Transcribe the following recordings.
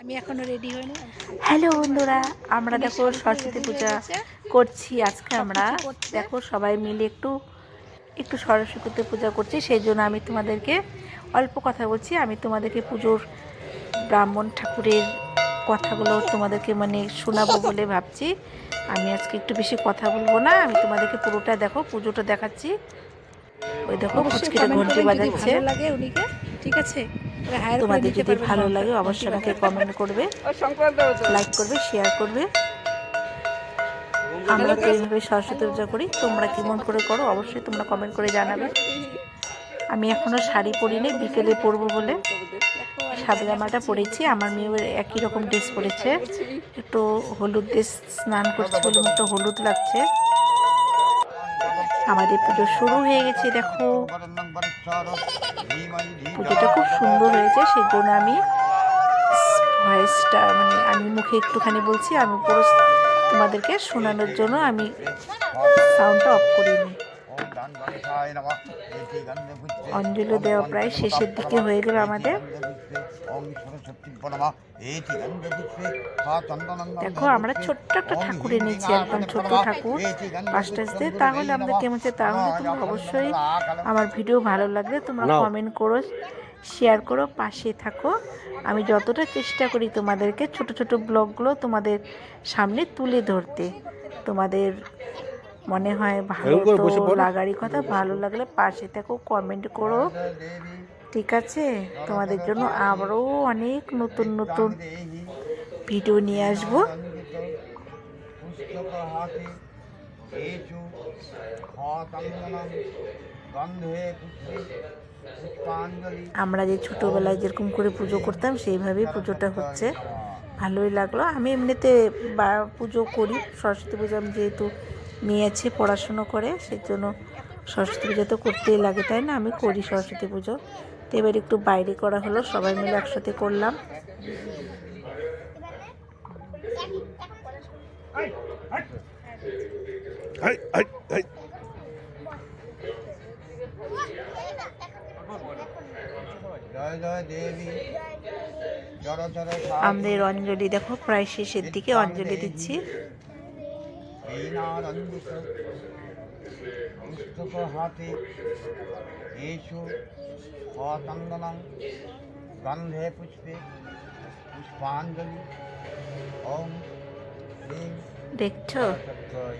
আমি এখনও রেডি হইনি হ্যালো বন্ধুরা আমরা দেখো সরস্বতী পূজা করছি আজকে আমরা। দেখো সবাই মিলে একটু একটু সরস্বতী পূজা করছি সেই জন্য আমি তোমাদেরকে অল্প কথা বলছি। আমি তোমাদেরকে পুজোর ব্রাহ্মণ ঠাকুরের কথাগুলো তোমাদেরকে মানে শোনাবো বলে ভাবছি। আমি আজকে একটু বেশি কথা বলব না আমি তোমাদেরকে পুরোটা দেখো পুজোটা দেখাচ্ছি। ওই দেখো ফুচকিটা ঘন্টি বাজাচ্ছে। লাগে উনিকে ঠিক আছে? তোমাদের নিতে যদি ভালো লাগে অবশ্যই আমাকে কমেন্ট করবে লাইক করবে শেয়ার করবে। আমরা তো এইভাবে সরস্বতী পূজা করি। তোমরা কেমন করে করো অবশ্যই তোমরা কমেন্ট করে জানাবে। আমি এখনও শাড়ি পরিনি বিকেলে পরবো বলে। সাদা জামাটা পরেছি আমার মেয়েও একই রকম ড্রেস পরেছে। একটু হলুদ ড্রেস স্নান করছে বলে মুখটা হলুদ লাগছে। আমাদের পুজো শুরু হয়ে গেছে, দেখো। পুজোটা খুব সুন্দর হয়েছে সেই জন্য আমি ভয়েসটা মানে আমি মুখে একটুখানি বলছি, আমি পুরো তোমাদেরকে শোনানোর জন্য আমি সাউন্ডটা অফ করিনি অঞ্জলি দেওয়া প্রায় শেষের দিকে হয়ে গেল আমাদের। দেখো আমরা ছোট্ট একটা ঠাকুর এনেছি একদম ছোট্ট ঠাকুর। পাঁচটা আসতে তাহলে আমরা কেমন চাই তাহলে তোমরা অবশ্যই আমার ভিডিও ভালো লাগলে তোমরা কমেন্ট করো শেয়ার করো পাশে থাকো। আমি যতটা চেষ্টা করি তোমাদেরকে ছোট ছোট ব্লগগুলো তোমাদের সামনে তুলে ধরতে তোমাদের মনে হয় ভালো তো লাগারই কথা ভালো লাগলে পাশে থাকো কমেন্ট করো। ঠিক আছে? তোমাদের জন্য আবারও অনেক নতুন নতুন ভিডিও নিয়ে আসব। আমরা যে ছোটোবেলায় যেরকম করে পুজো করতাম সেইভাবেই পুজোটা হচ্ছে। ভালোই লাগল। আমি এমনিতে বা পুজো করি সরস্বতী পুজো আমি যেহেতু মেয়ে আছে পড়াশুনো করে সেই জন্য সরস্বতী পুজো তো করতেই লাগে তাই না? আমি করি সরস্বতী পুজো। তো এবার একটু বাইরে করা হলো সবাই মিলে একসাথে করলাম। আমাদের অঞ্জলি দেখো প্রায় শেষের দিকে অঞ্জলি দিচ্ছি। বীণারঞ্জিত পুস্তক হাতে এসু অতন্দনং গন্ধে পুষ্পে পুষ্পাঞ্জলি ওম হ্রিং দেখছো সত্যই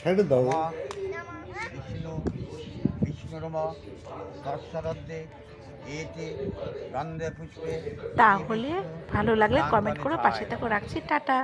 ছেড়ে দাও। মা বিষ্ণু বিষ্ণুরমা দর্শরদ্দে এতে গন্ধে পুষ্পে তাহলে ভালো লাগলে কমেন্ট করে পাশে থাকো রাখছি। টাটা।